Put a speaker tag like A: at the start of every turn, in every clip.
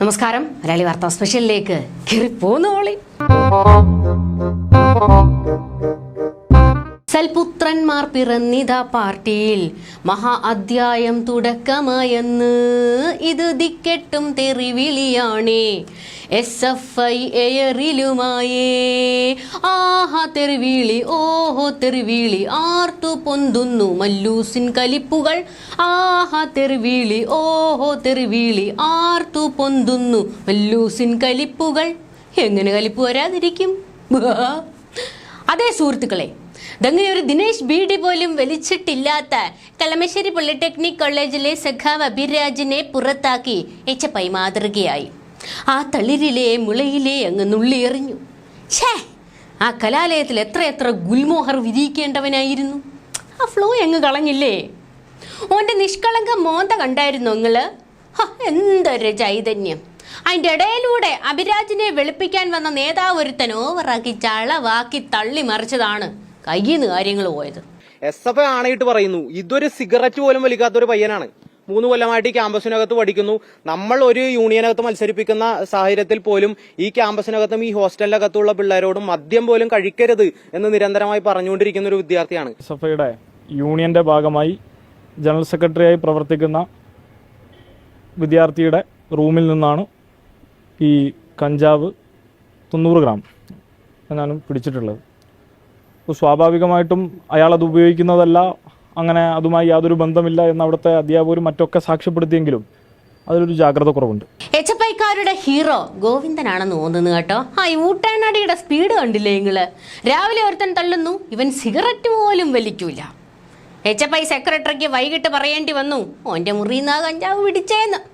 A: നമസ്കാരം. മലയാളി വാർത്താ സ്പെഷ്യലിലേക്ക് കയറി സൽപുത്രന്മാർ പിറന്നിതാ പാർട്ടിയിൽ. മഹാ അധ്യായം തുടക്കമായെന്ന് ഇത് ദിക്കെട്ടും തെറിവിളിയാണേ. എസ് എഫ് ഐ എയറിലുമായേ. ആഹാ തെറിവിളി ഓഹോ തെറിവിളി ആർത്തു പൊന്തുന്നു മല്ലൂസിൻ കലിപ്പുകൾ. ആഹാ തെറിവിളി ഓഹോ തെറിവിളി ആർത്തു പൊന്തുന്നു മല്ലൂസിൻ കലിപ്പുകൾ. എങ്ങനെ കലിപ്പ് വരാതിരിക്കും? അതേ സുഹൃത്തുക്കളെ ദങ്ങനെ ഒരു ദിനേശ് ബി ഡി പോലും വലിച്ചിട്ടില്ലാത്ത കളമശ്ശേരി പോളിടെക്നിക് കോളേജിലെ സഖാവ് അഭിരാജിനെ പുറത്താക്കി എച്ചപ്പൈ മാതൃകയായി. ആ തളിരിലെ മുളയിലെ അങ്ങ് നുള്ളിയെറിഞ്ഞു. ഛേ ആ കലാലയത്തിൽ എത്ര എത്ര ഗുൽമോഹർ വിധിക്കേണ്ടവനായിരുന്നു ആ ഫ്ലോ അങ്ങ് കളഞ്ഞില്ലേ? ഓന്റെ നിഷ്കളങ്ക മോന്ത കണ്ടായിരുന്നു നിങ്ങൾ? ഹ, എന്തൊരു ചൈതന്യം. അതിന്റെ ഇടയിലൂടെ അഭിരാജിനെ വെളുപ്പിക്കാൻ വന്ന നേതാവ് ഒരുത്തൻ ഓവറാക്കി ചളവാക്കി തള്ളി മറിച്ചതാണ് കയ്യിൽ നിന്ന് കാര്യങ്ങൾ പോയത്.
B: എസ് എഫ് ആണയിട്ട് പറയുന്നു ഇതൊരു സിഗരറ്റ് പോലും വലിക്കാത്ത ഒരു പയ്യനാണ്. മൂന്ന് കൊല്ലമായിട്ട് ഈ ക്യാമ്പസിനകത്ത് പഠിക്കുന്നു. നമ്മൾ ഒരു യൂണിയനകത്ത് മത്സരിപ്പിക്കുന്ന സാഹചര്യത്തിൽ പോലും ഈ ക്യാമ്പസിനകത്തും ഈ ഹോസ്റ്റലിനകത്തുള്ള പിള്ളേരോടും മദ്യം പോലും കഴിക്കരുത് എന്ന് നിരന്തരമായി പറഞ്ഞുകൊണ്ടിരിക്കുന്ന ഒരു വിദ്യാർത്ഥിയാണ്.
C: എസ് എഫ് ഐയുടെ യൂണിയന്റെ ഭാഗമായി ജനറൽ സെക്രട്ടറിയായി പ്രവർത്തിക്കുന്ന വിദ്യാർത്ഥിയുടെ റൂമിൽ നിന്നാണ് ഈ കഞ്ചാവ് തൊണ്ണൂറ് ഗ്രാം എന്നാണ് പിടിച്ചിട്ടുള്ളത്. സ്വാഭാവികമായിട്ടും അയാൾ അത് ഉപയോഗിക്കുന്നതല്ല. അങ്ങനെ അതുമായി യാതൊരു ബന്ധമില്ല എന്ന് അവിടുത്തെ അധ്യാപകരും മറ്റൊക്കെ സാക്ഷ്യപ്പെടുത്തിയെങ്കിലും അതിലൊരു ജാഗ്രത കുറവുണ്ട്.
A: എച്ച് എഫ് ഐക്കാരുടെ ഹീറോ ഗോവിന്ദനാണെന്ന് തോന്നുന്നു കേട്ടോ. ആ ഊട്ടാനടിയുടെ സ്പീഡ് കണ്ടില്ലേ നിങ്ങൾ? രാവിലെ ഒരുത്തൻ തള്ളുന്നു ഇവൻ സിഗരറ്റ് പോലും വലിക്കൂല. എച്ചപ്പൈ സെക്രട്ടറിക്ക് വൈകിട്ട് പറയേണ്ടി വന്നു ഓന്റെ മുറിയിൽ നിന്ന് കഞ്ചാവ് പിടിച്ചേന്ന്.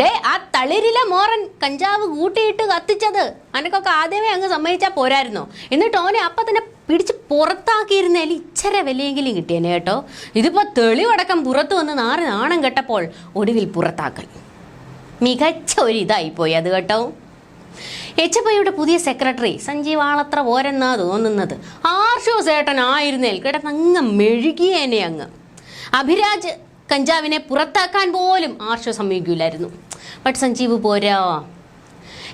A: ഡേ ആ തളിരിലെ മോറൻ കഞ്ചാവ് കൂട്ടിയിട്ട് കത്തിച്ചത്. അനക്കൊക്കെ ആദ്യമേ അങ്ങ് സമ്മതിച്ചാൽ പോരായിരുന്നോ? എന്നിട്ട് ഓനെ അപ്പം തന്നെ പിടിച്ച് പുറത്താക്കിയിരുന്നേൽ ഇച്ചര വിലയെങ്കിലും കിട്ടിയേനെ കേട്ടോ. ഇതിപ്പോ തെളിവടക്കം പുറത്തു വന്ന് നാറ് നാണം കെട്ടപ്പോൾ ഒടുവിൽ പുറത്താക്കൽ. മികച്ച ഒരു ഇതായിപ്പോയി അത് കേട്ടോ. എച്ച് ഐയുടെ പുതിയ സെക്രട്ടറി സഞ്ജീവ് ആളത്ര പോരെന്നാ തോന്നുന്നത്. ആർഷോ സേട്ടൻ ആയിരുന്നേൽ കിടന്നങ്ങ് മെഴുകിയേനെ അങ്ങ്. അഭിരാജ് കഞ്ചാവിനെ പുറത്താക്കാൻ പോലും ആർഷ സമീപിക്കില്ലായിരുന്നു ബട്ട് സഞ്ജീവ് പോരാ.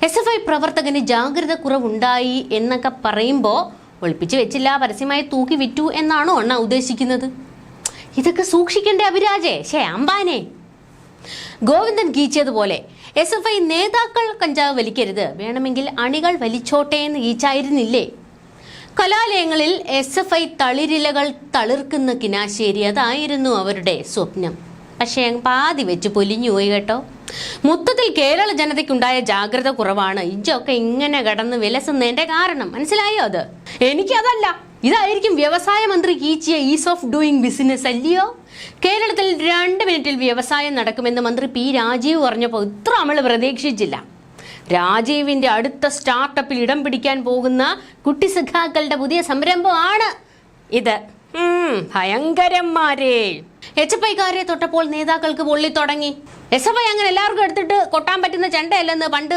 A: എസ് എഫ് ഐ പ്രവർത്തകന് ജാഗ്രത കുറവുണ്ടായി എന്നൊക്കെ പറയുമ്പോൾ ഒളിപ്പിച്ച് വെച്ചില്ല പരസ്യമായി തൂക്കി വിറ്റു എന്നാണോ അണ്ണ ഉദ്ദേശിക്കുന്നത്? ഇതൊക്കെ സൂക്ഷിക്കണ്ടേ അഭിരാജേ? ഷേ അമ്പാനെ. ഗോവിന്ദൻ ഗീച്ചതുപോലെ എസ് എഫ് ഐ നേതാക്കൾ കഞ്ചാവ് വലിക്കരുത്. വേണമെങ്കിൽ അണികൾ വലിച്ചോട്ടെ എന്ന് ഗീച്ചായിരുന്നില്ലേ? കലാലയങ്ങളിൽ എസ് എഫ് ഐ തളിരിലകൾ തളിർക്കുന്ന കിനാശേരി അതായിരുന്നു അവരുടെ സ്വപ്നം. പക്ഷേ പാതി വെച്ച് പൊലിഞ്ഞു പോയി കേട്ടോ. മൊത്തത്തിൽ കേരള ജനതയ്ക്കുണ്ടായ ജാഗ്രത കുറവാണ്. ഇഞ്ചൊക്കെ ഇങ്ങനെ കടന്ന് വിലസുന്നതിന്റെ കാരണം. മനസ്സിലായോ അത്? എനിക്കതല്ല. ഇതായിരിക്കും വ്യവസായ മന്ത്രി കീച്ചിയ ഈസ് ഓഫ് ഡൂയിങ് ബിസിനസ് അല്ലയോ? കേരളത്തിൽ രണ്ട് മിനിറ്റിൽ വ്യവസായം നടക്കുമെന്ന് മന്ത്രി പി രാജീവ് പറഞ്ഞപ്പോൾ ഇത്ര നമ്മൾ പ്രതീക്ഷിച്ചില്ല. രാജീവിന്റെ അടുത്ത സ്റ്റാർട്ടപ്പിൽ ഇടം പിടിക്കാൻ പോകുന്ന കുട്ടി സഖാക്കളുടെ പുതിയ സംരംഭമാണ് ഇത്. ഭയങ്കരന്മാരെ. എച്ച് എഫ് ഐക്കാരെ തൊട്ടപ്പോൾ നേതാക്കൾക്ക് പൊള്ളി തുടങ്ങി എസ് എഫ് ഐ അങ്ങനെ എല്ലാവർക്കും എടുത്തിട്ട് കൊട്ടാൻ പറ്റുന്ന ചെണ്ടയല്ലെന്ന് പണ്ട്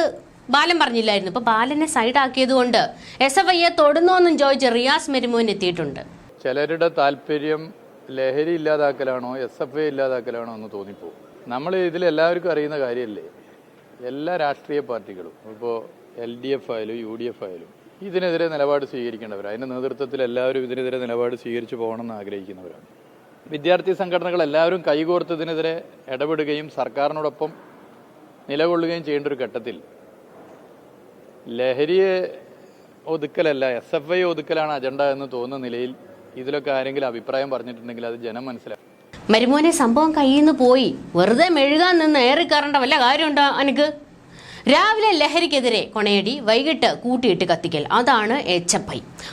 A: ബാലൻ പറഞ്ഞില്ലായിരുന്നു. ഇപ്പൊ ബാലനെ സൈഡാക്കിയത് കൊണ്ട് എസ് എഫ് ഐയെ തൊടുന്നോന്നും ചോദിച്ച് റിയാസ് മെരുമോൻ എത്തിയിട്ടുണ്ട്.
D: ചിലരുടെ താല്പര്യം ലഹരി ഇല്ലാതാക്കലാണോ എസ് എഫ് ഐ ഇല്ലാതാക്കലാണോ എന്ന് തോന്നിപ്പോ നമ്മൾ ഇതിൽ എല്ലാവർക്കും അറിയുന്ന കാര്യമല്ലേ? എല്ലാ രാഷ്ട്രീയ പാർട്ടികളും ഇപ്പോൾ എൽ ഡി എഫ് ആയാലും യു ഡി എഫ് ആയാലും ഇതിനെതിരെ നിലപാട് സ്വീകരിക്കേണ്ടവർ അതിന്റെ നേതൃത്വത്തിൽ എല്ലാവരും ഇതിനെതിരെ നിലപാട് സ്വീകരിച്ചു പോകണമെന്ന് ആഗ്രഹിക്കുന്നവരാണ്. വിദ്യാർത്ഥി സംഘടനകൾ എല്ലാവരും കൈകോർത്തതിനെതിരെ ഇടപെടുകയും സർക്കാരിനോടൊപ്പം നിലകൊള്ളുകയും ചെയ്യേണ്ട ഒരു ഘട്ടത്തിൽ ലഹരിയെ ഒതുക്കലല്ല എസ് എഫ് ഐ ഒതുക്കലാണ് അജണ്ട എന്ന് തോന്നുന്ന നിലയിൽ ഇതിലൊക്കെ ആരെങ്കിലും അഭിപ്രായം പറഞ്ഞിട്ടുണ്ടെങ്കിൽ അത് ജനം മനസ്സിലാക്കും.
A: മരുമോനെ സംഭവം കയ്യിന്ന് പോയി. വെറുതെ മെഴുകാൻ നിന്ന് ഏറിക്കറണ്ട വല്ല കാര്യമുണ്ടോ അനക്ക്? രാവിലെ ലഹരിക്കെതിരെ കൊണയടി വൈകിട്ട് കൂട്ടിയിട്ട് കത്തിക്കൽ. അതാണ് എച്ച്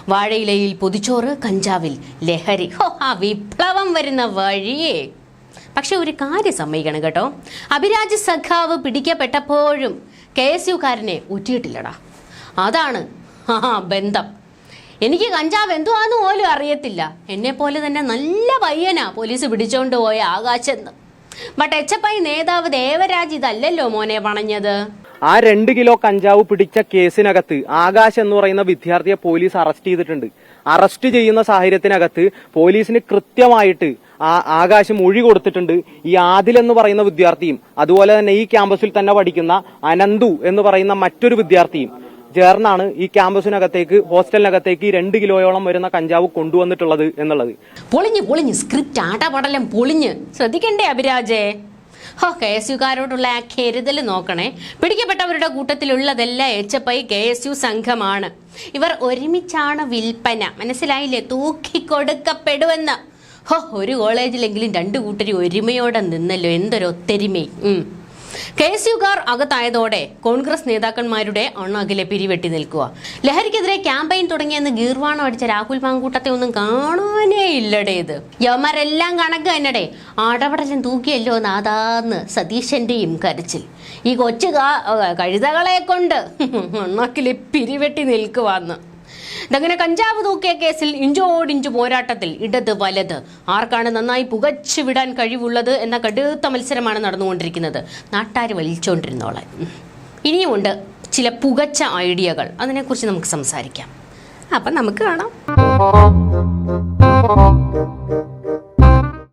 A: വാഴയിലയിൽ പൊതിച്ചോറ് കഞ്ചാവിൽ ലഹരി. ഹോ ആ വിപ്ലവം വരുന്ന വഴിയേ. പക്ഷെ ഒരു കാര്യം സമ്മതിക്കണം കേട്ടോ. അഭിരാജ് സഖാവ് പിടിക്കപ്പെട്ടപ്പോഴും കെ എസ് യുക്കാരനെ ഒറ്റിയിട്ടില്ലടാ അതാണ് ആ ബന്ധം. എനിക്ക് കഞ്ചാവ് എന്തുവാന്ന് പോലും അറിയത്തില്ല. എന്നെ പോലെ തന്നെ നല്ല പയ്യനാ പോലീസ് പിടിച്ചോണ്ട് പോയ ആകാശെന്ന് ബട്ട് എച്ച് എഫ് ഐ നേതാവ് ദേവരാജ് ഇതല്ലല്ലോ മോനെ പണഞ്ഞത്
B: ആ രണ്ട് കിലോ കഞ്ചാവ് പിടിച്ച കേസിനകത്ത് ആകാശ് എന്ന് പറയുന്ന വിദ്യാർത്ഥിയെ പോലീസ് അറസ്റ്റ് ചെയ്തിട്ടുണ്ട്. അറസ്റ്റ് ചെയ്യുന്ന സാഹചര്യത്തിനകത്ത് പോലീസിന് കൃത്യമായിട്ട് ആ ആകാശം മൊഴി കൊടുത്തിട്ടുണ്ട്. ഈ ആദിൽ എന്ന് പറയുന്ന വിദ്യാർത്ഥിയും അതുപോലെ തന്നെ ഈ ക്യാമ്പസിൽ തന്നെ പഠിക്കുന്ന അനന്തു എന്ന് പറയുന്ന മറ്റൊരു വിദ്യാർത്ഥിയും. ചേർന്നാണ് ഈ ക്യാമ്പസിനകത്തേക്ക് ഹോസ്റ്റലിനകത്തേക്ക് രണ്ട് കിലോയോളം വരുന്ന കഞ്ചാവ് കൊണ്ടുവന്നിട്ടുള്ളത് എന്നുള്ളത്.
A: പൊളിഞ്ഞു പൊളിഞ്ഞു സ്ക്രിപ്റ്റ് ആടപടലം പൊളിഞ്ഞ്. ശ്രദ്ധിക്കണ്ടേ അഭിരാജേ? ഹോ കെ എസ് യുക്കാരോടുള്ള ആ കരുതൽ നോക്കണേ. പിടിക്കപ്പെട്ടവരുടെ കൂട്ടത്തിലുള്ളതെല്ലാം H F I K S U സംഘമാണ്. ഇവർ ഒരുമിച്ചാണ് വിൽപ്പന. മനസ്സിലായില്ലേ? തൂക്കിക്കൊടുക്കപ്പെടുമെന്ന്. ഹോ ഒരു കോളേജിലെങ്കിലും രണ്ടു കൂട്ടരും ഒരുമയോടെ നിന്നല്ലോ. എന്തൊരു ഒത്തൊരുമയും. കെ എസ് അകത്തായതോടെ കോൺഗ്രസ് നേതാക്കന്മാരുടെ അണ്ണാകിലെ പിരിവെട്ടി നിൽക്കുക. ലഹരിക്കെതിരെ ക്യാമ്പയിൻ തുടങ്ങിയെന്ന് ഗീർവാണം അടിച്ച രാഹുൽ മാങ്കൂട്ടത്തെ ഒന്നും കാണാനേ ഇല്ലടേ ഇത്. യവന്മാരെല്ലാം കണക്ക് തന്നെടേ. ആടപടലം തൂക്കിയല്ലോ നാദാന്ന് സതീശന്റെയും കരച്ചിൽ. ഈ കൊച്ചു കഴുതകളെ കൊണ്ട് അണ്ണാക്കിലെ പിരിവെട്ടി നിൽക്കുവാന്ന്. ഇതങ്ങനെ കഞ്ചാവ് തൂക്കിയ കേസിൽ ഇഞ്ചോടിഞ്ചു പോരാട്ടത്തിൽ ഇടത് വലത്. ആർക്കാണ് നന്നായി പുകച്ചു വിടാൻ കഴിവുള്ളത് എന്ന കടുത്ത മത്സരമാണ് നടന്നുകൊണ്ടിരിക്കുന്നത്. നാട്ടാർ വലിച്ചോണ്ടിരുന്നോളെ ഇനിയുമുണ്ട് ചില പുകച്ച ഐഡിയകൾ. അതിനെക്കുറിച്ച് നമുക്ക് സംസാരിക്കാം. അപ്പം നമുക്ക് കാണാം.